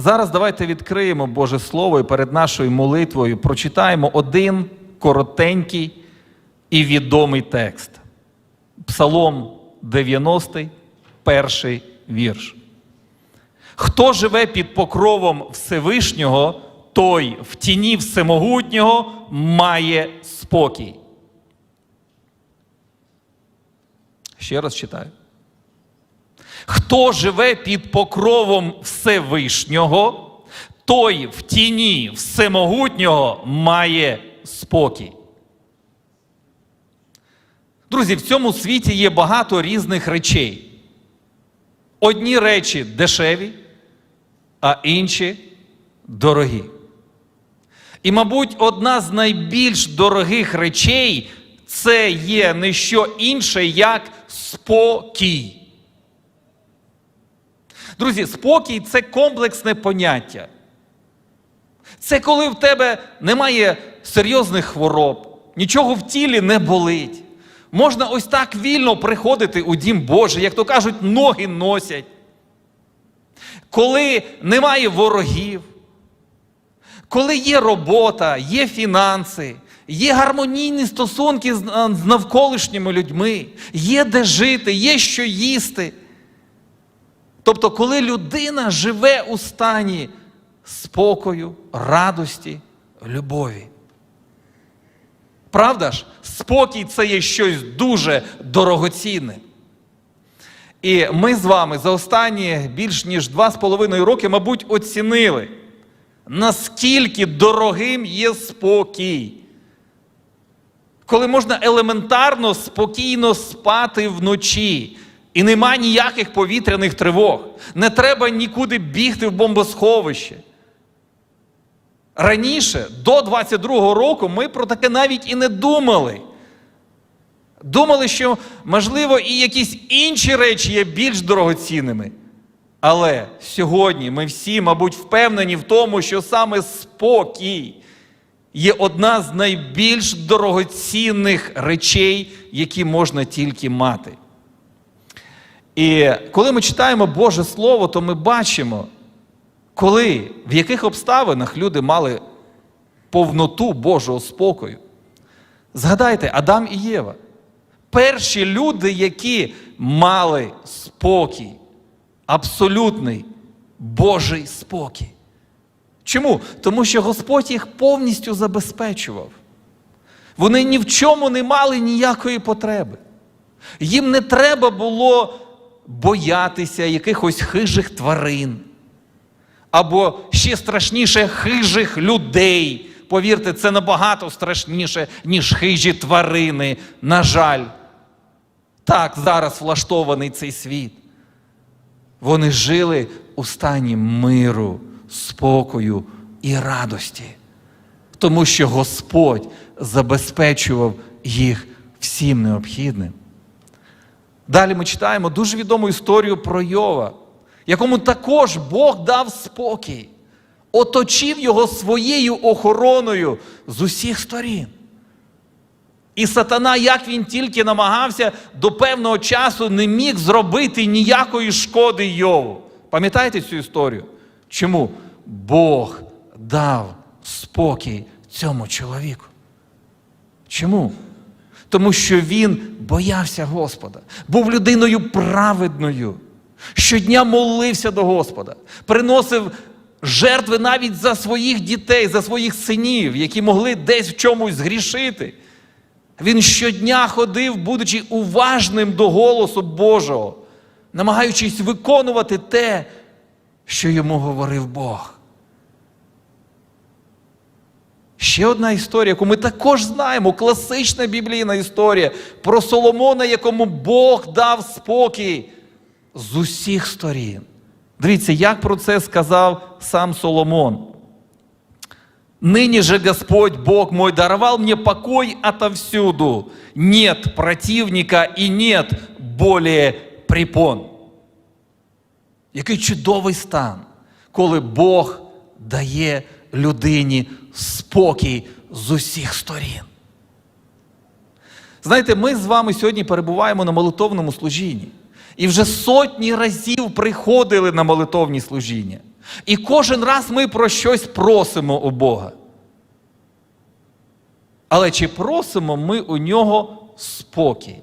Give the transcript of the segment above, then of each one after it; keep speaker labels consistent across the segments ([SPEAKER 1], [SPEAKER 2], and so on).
[SPEAKER 1] Зараз давайте відкриємо Боже Слово і перед нашою молитвою прочитаємо один коротенький і відомий текст. Псалом 90, перший вірш. Хто живе під покровом Всевишнього, той в тіні Всемогутнього має спокій. Ще раз читаю. Хто живе під покровом Всевишнього, той в тіні Всемогутнього має спокій. Друзі, в цьому світі є багато різних речей. Одні речі дешеві, а інші дорогі. І, мабуть, одна з найбільш дорогих речей це є не що інше, як спокій. Друзі, спокій це комплексне поняття. Це коли в тебе немає серйозних хвороб, нічого в тілі не болить. Можна ось так вільно приходити у дім Божий, як то кажуть, ноги носять. Коли немає ворогів, коли є робота, є фінанси, є гармонійні стосунки з навколишніми людьми, є де жити, є що їсти. Тобто, коли людина живе у стані спокою, радості, любові. Правда ж, спокій це є щось дуже дорогоцінне. І ми з вами за останні більш ніж два з половиною роки, мабуть, оцінили, наскільки дорогим є спокій. Коли можна елементарно спокійно спати вночі, і нема ніяких повітряних тривог. Не треба нікуди бігти в бомбосховище. Раніше, до 22-го року, ми про таке навіть і не думали. Думали, що, можливо, і якісь інші речі є більш дорогоцінними. Але сьогодні ми всі, мабуть, впевнені в тому, що саме спокій є одна з найбільш дорогоцінних речей, які можна тільки мати. І коли ми читаємо Боже Слово, то ми бачимо, коли, в яких обставинах люди мали повноту Божого спокою. Згадайте, Адам і Єва. Перші люди, які мали спокій, абсолютний Божий спокій. Чому? Тому що Господь їх повністю забезпечував. Вони ні в чому не мали ніякої потреби. Їм не треба було боятися якихось хижих тварин. Або ще страшніше хижих людей. Повірте, це набагато страшніше, ніж хижі тварини. На жаль, так зараз влаштований цей світ. Вони жили у стані миру, спокою і радості, тому що Господь забезпечував їх всім необхідним. Далі ми читаємо дуже відому історію про Йова, якому також Бог дав спокій, оточив його своєю охороною з усіх сторін. І сатана, як він тільки намагався, до певного часу не міг зробити ніякої шкоди Йову. Пам'ятаєте цю історію? Чому? Бог дав спокій цьому чоловіку. Чому? Тому що він боявся Господа, був людиною праведною, щодня молився до Господа, приносив жертви навіть за своїх дітей, за своїх синів, які могли десь в чомусь згрішити. Він щодня ходив, будучи уважним до голосу Божого, намагаючись виконувати те, що йому говорив Бог. Ще одна історія, яку ми також знаємо, класична біблійна історія про Соломона, якому Бог дав спокій з усіх сторін. Дивіться, як про це сказав сам Соломон. Ныне же Господь Бог мой даровал мне покой отовсюду. Нет противника и нет более препон. Який чудовий стан, коли Бог дає людині спокій з усіх сторін. Знаєте, ми з вами сьогодні перебуваємо на молитовному служінні. І вже сотні разів приходили на молитовні служіння. І кожен раз ми про щось просимо у Бога. Але чи просимо ми у нього спокій?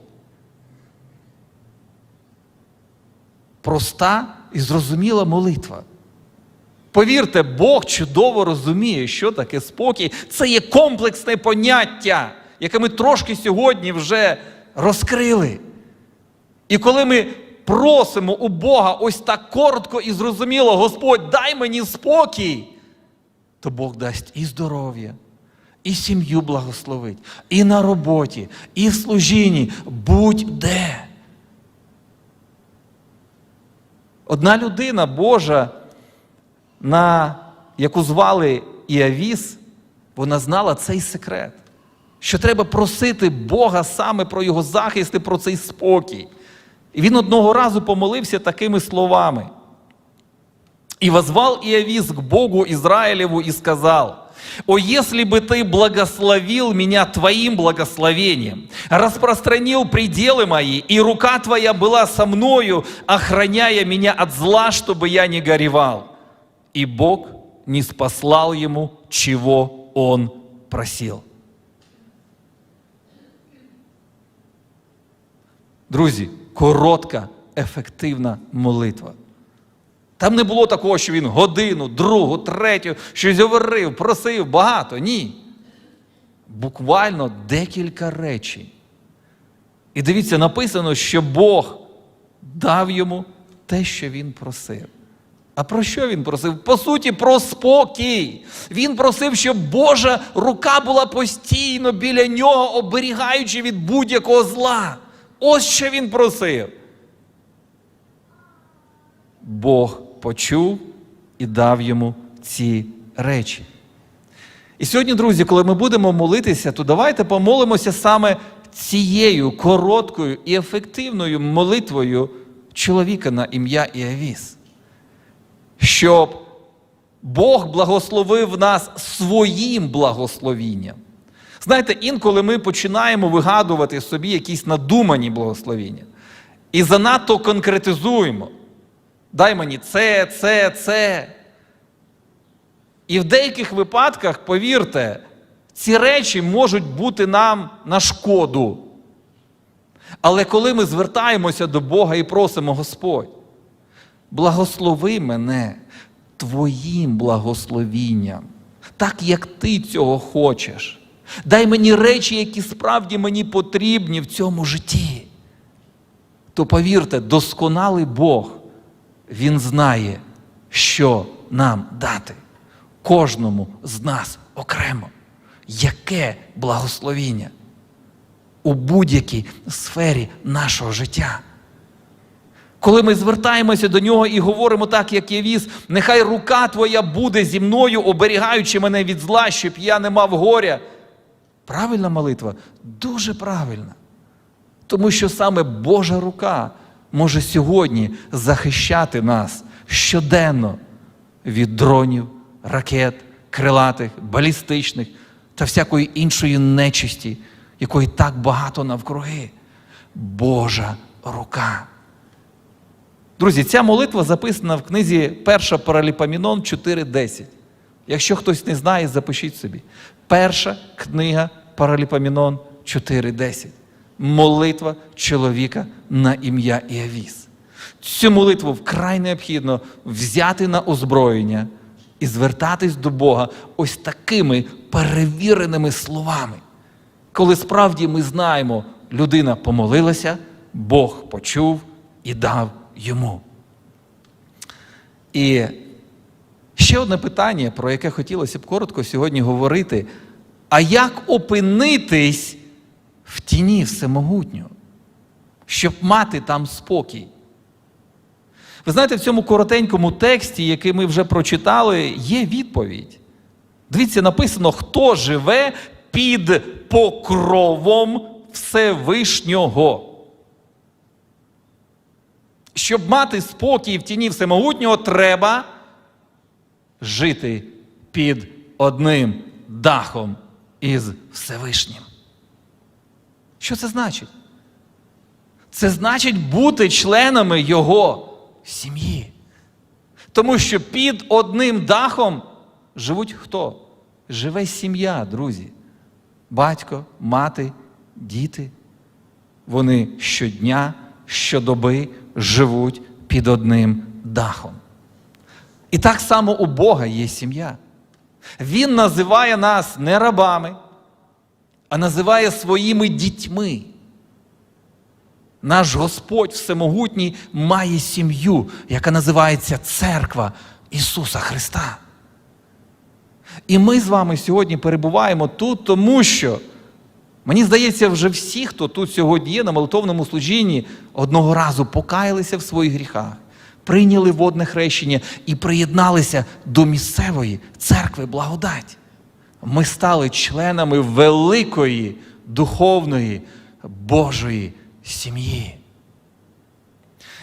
[SPEAKER 1] Проста і зрозуміла молитва. Повірте, Бог чудово розуміє, що таке спокій. Це є комплексне поняття, яке ми трошки сьогодні вже розкрили. І коли ми просимо у Бога ось так коротко і зрозуміло, Господь, дай мені спокій, то Бог дасть і здоров'я, і сім'ю благословить, і на роботі, і в служінні, будь-де. Одна людина Божа, на яку звали Іавіс, вона знала цей секрет, що треба просити Бога саме про його захист і про цей спокій. І він одного разу помолився такими словами. «И возвал Иовис к Богу Израилеву и сказал, «О, если бы ты благословил меня твоим благословением, распространил пределы мои, и рука твоя была со мною, охраняя меня от зла, чтобы я не горевал». И Бог не спаслал ему, чего он просил. Друзі, коротка, ефективна молитва. Там не було такого, що він годину, другу, третю, щось говорив, просив багато. Ні. Буквально декілька речень. І дивіться, написано, що Бог дав йому те, що він просив. А про що він просив? По суті, про спокій. Він просив, щоб Божа рука була постійно біля нього, оберігаючи від будь-якого зла. Ось що він просив. Бог почув і дав йому ці речі. І сьогодні, друзі, коли ми будемо молитися, то давайте помолимося саме цією короткою і ефективною молитвою чоловіка на ім'я Іавіс. Щоб Бог благословив нас своїм благословінням. Знаєте, інколи ми починаємо вигадувати собі якісь надумані благословіння і занадто конкретизуємо. Дай мені це, це, це. І в деяких випадках, повірте, ці речі можуть бути нам на шкоду. Але коли ми звертаємося до Бога і просимо Господь, благослови мене Твоїм благословінням, так як ти цього хочеш. Дай мені речі, які справді мені потрібні в цьому житті. То повірте, досконалий Бог, Він знає, що нам дати. Кожному з нас окремо. Яке благословіння у будь-якій сфері нашого життя. Коли ми звертаємося до нього і говоримо так, як я віз, нехай рука твоя буде зі мною, оберігаючи мене від зла, щоб я не мав горя. Правильна молитва? Дуже правильна. Тому що саме Божа рука може сьогодні захищати нас щоденно від дронів, ракет, крилатих, балістичних та всякої іншої нечисті, якої так багато навкруги. Божа рука. Друзі, ця молитва записана в книзі Перша Параліпамінон 4.10. Якщо хтось не знає, запишіть собі. Перша книга Параліпамінон 4.10. Молитва чоловіка на ім'я Іавіс. Цю молитву вкрай необхідно взяти на озброєння і звертатись до Бога ось такими перевіреними словами. Коли справді ми знаємо, людина помолилася, Бог почув і дав йому. І ще одне питання, про яке хотілося б коротко сьогодні говорити. А як опинитись в тіні всемогутнього, щоб мати там спокій? Ви знаєте, в цьому коротенькому тексті, який ми вже прочитали, є відповідь. Дивіться, написано, хто живе під покровом Всевишнього. Щоб мати спокій в тіні всемогутнього, треба жити під одним дахом із Всевишнім. Що це значить? Це значить бути членами Його сім'ї. Тому що під одним дахом живуть хто? Живе сім'я, друзі. Батько, мати, діти. Вони щодня, щодоби живуть під одним дахом. І так само у Бога є сім'я. Він називає нас не рабами, а називає своїми дітьми. Наш Господь Всемогутній має сім'ю, яка називається Церква Ісуса Христа. І ми з вами сьогодні перебуваємо тут, тому що, мені здається, вже всі, хто тут сьогодні є на молитовному служінні, одного разу покаялися в своїх гріхах, прийняли водне хрещення і приєдналися до місцевої церкви благодать. Ми стали членами великої духовної Божої сім'ї.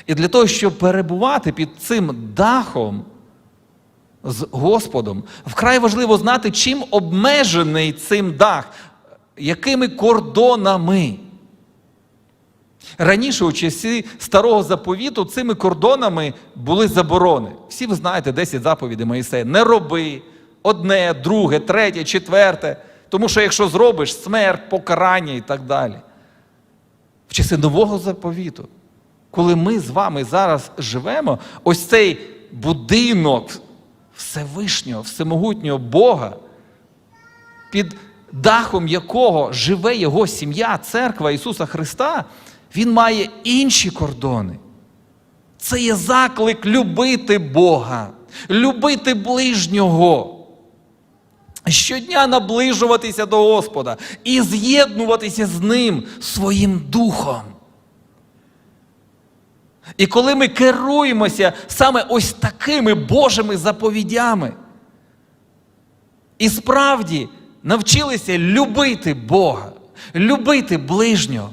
[SPEAKER 1] І для того, щоб перебувати під цим дахом з Господом, вкрай важливо знати, чим обмежений цим дах, якими кордонами. Раніше, у часі старого заповіту, цими кордонами були заборони. Всі ви знаєте 10 заповідей Моїсея. Не роби одне, друге, третє, четверте. Тому що якщо зробиш смерть, покарання і так далі. В часи нового заповіту, коли ми з вами зараз живемо, ось цей будинок Всевишнього, Всемогутнього Бога, під дахом якого живе Його сім'я, церква Ісуса Христа, Він має інші кордони. Це є заклик любити Бога, любити ближнього. Щодня наближуватися до Господа і з'єднуватися з Ним своїм духом. І коли ми керуємося саме ось такими Божими заповідями, і справді навчилися любити Бога, любити ближнього,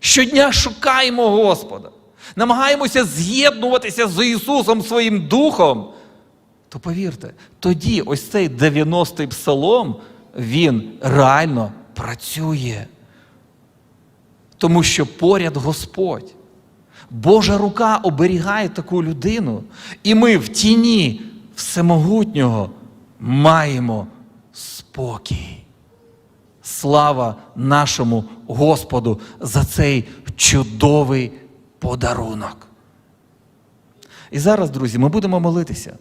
[SPEAKER 1] щодня шукаємо Господа, намагаємося з'єднуватися з Ісусом своїм Духом, то повірте, тоді ось цей 90-й псалом, він реально працює. Тому що поряд Господь. Божа рука оберігає таку людину, і ми в тіні всемогутнього маємо спокій. Слава нашому Господу за цей чудовий подарунок. І зараз, друзі, ми будемо молитися.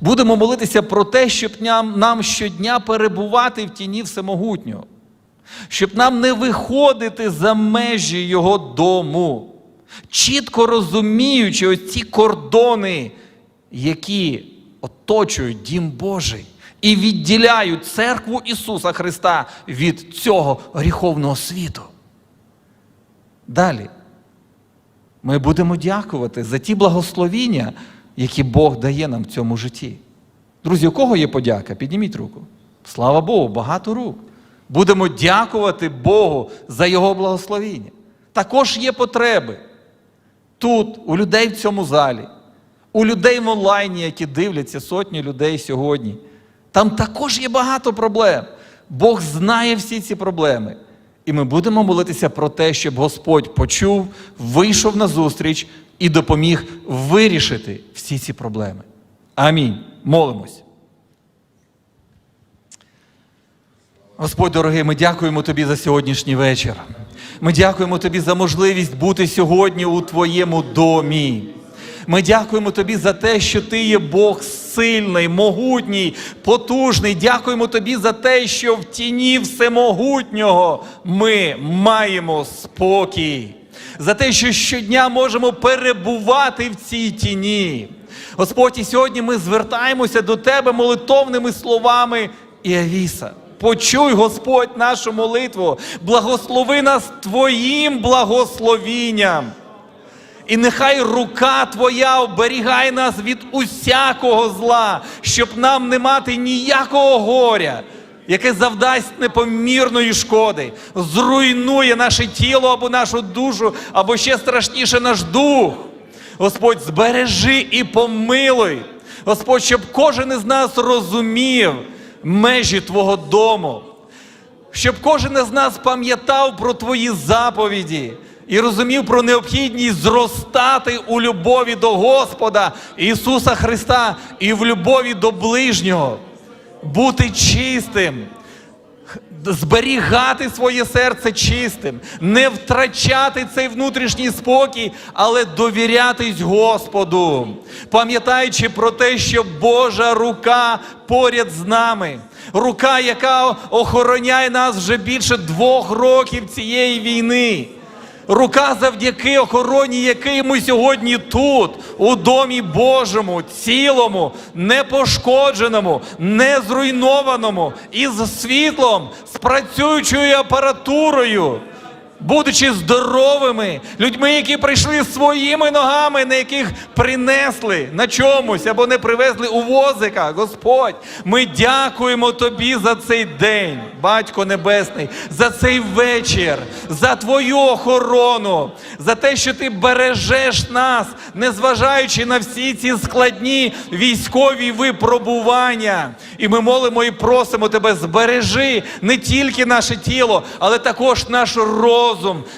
[SPEAKER 1] Будемо молитися про те, щоб нам, щодня перебувати в тіні всемогутнього, щоб нам не виходити за межі Його дому, чітко розуміючи ось ці кордони, які оточують Дім Божий і відділяють церкву Ісуса Христа від цього гріховного світу. Далі. Ми будемо дякувати за ті благословіння, які Бог дає нам в цьому житті. Друзі, у кого є подяка? Підніміть руку. Слава Богу, багато рук. Будемо дякувати Богу за Його благословіння. Також є потреби тут, у людей в цьому залі, у людей в онлайні, які дивляться сотні людей сьогодні. Там також є багато проблем. Бог знає всі ці проблеми. І ми будемо молитися про те, щоб Господь почув, вийшов на зустріч і допоміг вирішити всі ці проблеми. Амінь. Молимось. Господь дорогий, ми дякуємо Тобі за сьогоднішній вечір. Ми дякуємо Тобі за можливість бути сьогодні у Твоєму домі. Ми дякуємо Тобі за те, що Ти є Бог сильний, могутній, потужний. Дякуємо Тобі за те, що в тіні всемогутнього ми маємо спокій. За те, що щодня можемо перебувати в цій тіні. Господь, і сьогодні ми звертаємося до Тебе молитовними словами Іавіса. Почуй, Господь, нашу молитву, благослови нас Твоїм благословінням. І нехай рука Твоя оберігає нас від усякого зла, щоб нам не мати ніякого горя, яке завдасть непомірної шкоди, зруйнує наше тіло або нашу душу, або ще страшніше наш дух. Господь, збережи і помилуй. Господь, щоб кожен із нас розумів межі Твого дому, щоб кожен із нас пам'ятав про Твої заповіді і розумів про необхідність зростати у любові до Господа Ісуса Христа і в любові до ближнього, бути чистим, зберігати своє серце чистим, не втрачати цей внутрішній спокій, але довірятись Господу, пам'ятаючи про те, що Божа рука поряд з нами. Рука, яка охороняє нас вже більше двох років цієї війни. Рука, завдяки охороні, якої ми сьогодні тут, у домі Божому, цілому, непошкодженому, не зруйнованому, із світлом, з працюючою апаратурою. Будучи здоровими, людьми, які прийшли своїми ногами, на яких принесли на чомусь або не привезли у возика, Господь, ми дякуємо Тобі за цей день, Батько Небесний, за цей вечір, за Твою охорону, за те, що Ти бережеш нас, незважаючи на всі ці складні військові випробування. І ми молимо і просимо Тебе, збережи не тільки наше тіло, але також наш розум,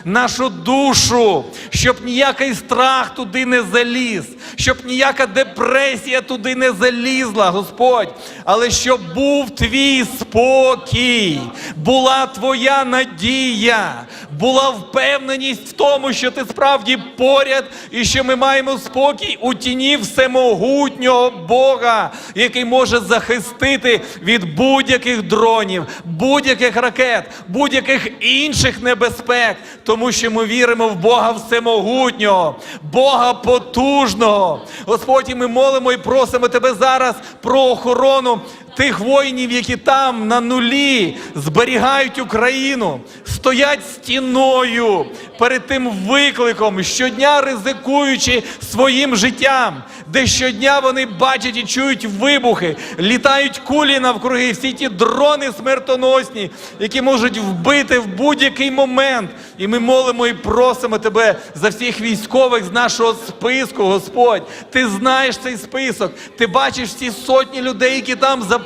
[SPEAKER 1] нашу душу, щоб ніякий страх туди не заліз, щоб ніяка депресія туди не залізла, Господь, але щоб був твій спокій, була твоя надія, була впевненість в тому, що ти справді поряд і що ми маємо спокій у тіні всемогутнього Бога, який може захистити від будь-яких дронів, будь-яких ракет, будь-яких інших небезпек, тому що ми віримо в Бога всемогутнього, Бога потужного. Господь, і ми молимо і просимо тебе зараз про охорону. Тих воїнів, які там на нулі зберігають Україну, стоять стіною перед тим викликом, щодня ризикуючи своїм життям, де щодня вони бачать і чують вибухи, літають кулі навкруги, всі ті дрони смертоносні, які можуть вбити в будь-який момент. І ми молимо і просимо тебе за всіх військових з нашого списку, Господь. Ти знаєш цей список, ти бачиш всі сотні людей, які там записані.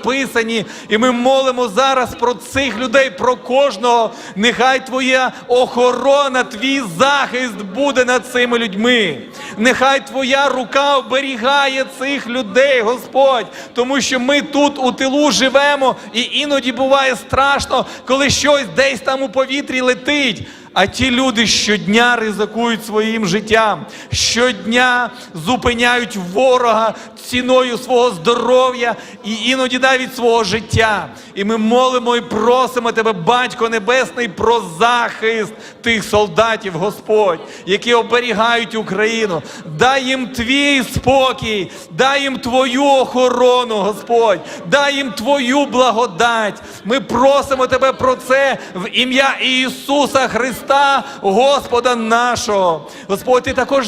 [SPEAKER 1] І ми молимо зараз про цих людей, про кожного. Нехай твоя охорона, твій захист буде над цими людьми. Нехай твоя рука оберігає цих людей, Господь, тому що ми тут у тилу живемо, і іноді буває страшно, коли щось десь там у повітрі летить. А ті люди щодня ризикують своїм життям, щодня зупиняють ворога ціною свого здоров'я і іноді навіть свого життя. І ми молимо і просимо тебе, Батько Небесний, про захист тих солдатів, Господь, які оберігають Україну. Дай їм твій спокій, дай їм твою охорону, Господь, дай їм твою благодать. Ми просимо тебе про це в ім'я Ісуса Христа, Господа нашого. Господь, ти також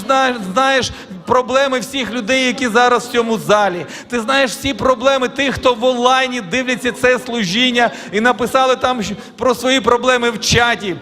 [SPEAKER 1] знаєш проблеми всіх людей, які зараз в цьому залі. Ти знаєш всі проблеми тих, хто в онлайні дивляться це служіння і написали там про свої проблеми в чаті.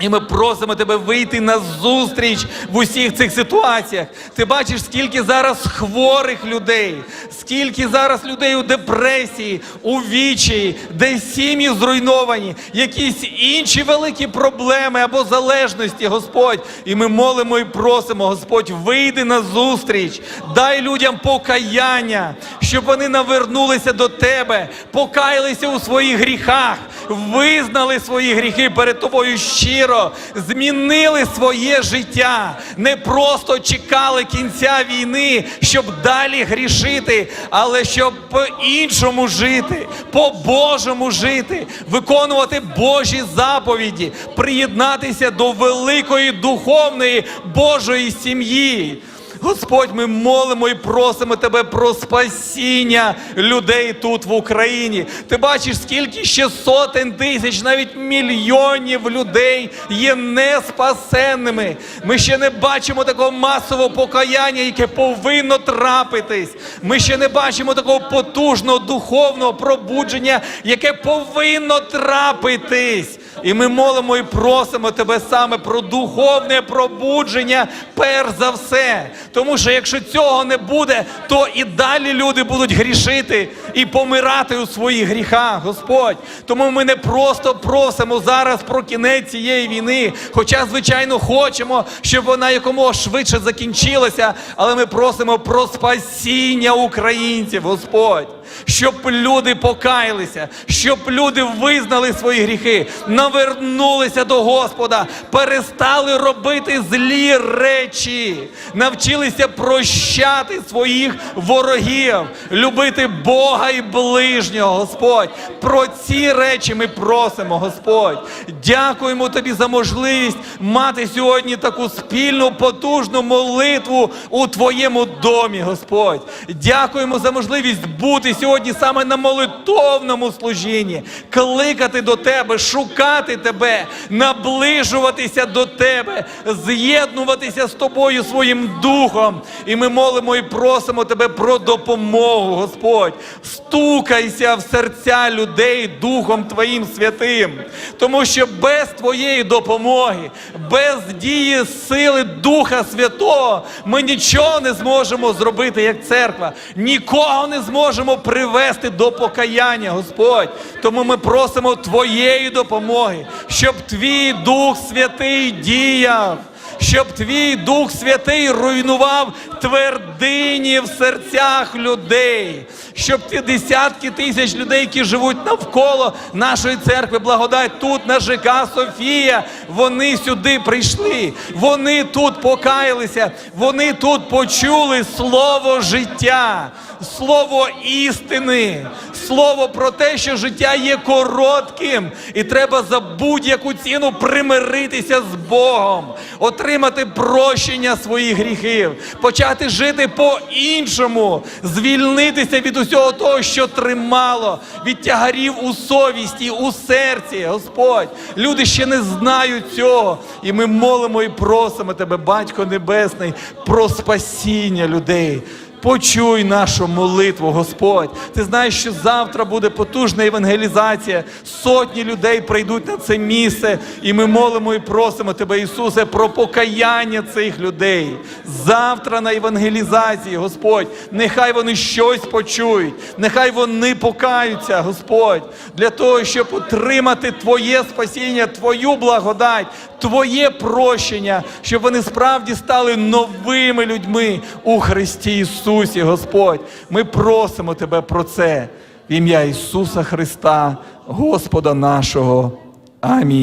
[SPEAKER 1] І ми просимо тебе вийти на зустріч в усіх цих ситуаціях. Ти бачиш, скільки зараз хворих людей, скільки зараз людей у депресії, у вічі, де сім'ї зруйновані, якісь інші великі проблеми або залежності, Господь. І ми молимо і просимо, Господь, вийди на зустріч, дай людям покаяння, щоб вони навернулися до тебе, покаялися у своїх гріхах, визнали свої гріхи перед тобою щиро, змінили своє життя, не просто чекали кінця війни, щоб далі грішити, але щоб по-іншому жити, по-божому жити, виконувати Божі заповіді, приєднатися до великої духовної Божої сім'ї. Господь, ми молимо і просимо тебе про спасіння людей тут в Україні. Ти бачиш, скільки ще сотень тисяч, навіть мільйонів людей є неспасенними. Ми ще не бачимо такого масового покаяння, яке повинно трапитись. Ми ще не бачимо такого потужного духовного пробудження, яке повинно трапитись. І ми молимо і просимо тебе саме про духовне пробудження, перш за все. Тому що якщо цього не буде, то і далі люди будуть грішити і помирати у своїх гріхах, Господь. Тому ми не просто просимо зараз про кінець цієї війни, хоча, звичайно, хочемо, щоб вона якомога швидше закінчилася, але ми просимо про спасіння українців, Господь. Щоб люди покаялися, щоб люди визнали свої гріхи, навернулися до Господа, перестали робити злі речі, навчилися прощати своїх ворогів, любити Бога і ближнього, Господь. Про ці речі ми просимо, Господь. Дякуємо Тобі за можливість мати сьогодні таку спільну потужну молитву у Твоєму домі, Господь. Дякуємо за можливість бути сьогодні саме на молитовному служінні, кликати до Тебе, шукати Тебе, наближуватися до Тебе, з'єднуватися з Тобою своїм духом. І ми молимо і просимо Тебе про допомогу, Господь. Стукайся в серця людей Духом Твоїм святим, тому що без Твоєї допомоги, без дії сили Духа Святого ми нічого не зможемо зробити як церква, нікого не зможемо привести до покаяння, Господь. Тому ми просимо Твоєї допомоги, щоб Твій Дух Святий діяв. Щоб твій Дух Святий руйнував твердині в серцях людей, щоб ті десятки тисяч людей, які живуть навколо нашої церкви, благодать тут на ЖК Софія, вони сюди прийшли, вони тут покаялися, вони тут почули слово життя, слово істини, слово про те, що життя є коротким, і треба за будь-яку ціну примиритися з Богом, отримати прощення своїх гріхів, почати жити по-іншому, звільнитися від усього того, що тримало, від тягарів у совісті, у серці, Господь. Люди ще не знають цього. І ми молимо і просимо Тебе, Батько Небесний, про спасіння людей. Почуй нашу молитву, Господь. Ти знаєш, що завтра буде потужна евангелізація. Сотні людей прийдуть на це місце, і ми молимо і просимо Тебе, Ісусе, про покаяння цих людей. Завтра на евангелізації, Господь, нехай вони щось почують, нехай вони покаються, Господь, для того, щоб отримати Твоє спасіння, Твою благодать, Твоє прощення, щоб вони справді стали новими людьми у Христі Ісусі, Господь. Ми просимо Тебе про це в ім'я Ісуса Христа, Господа нашого. Амінь.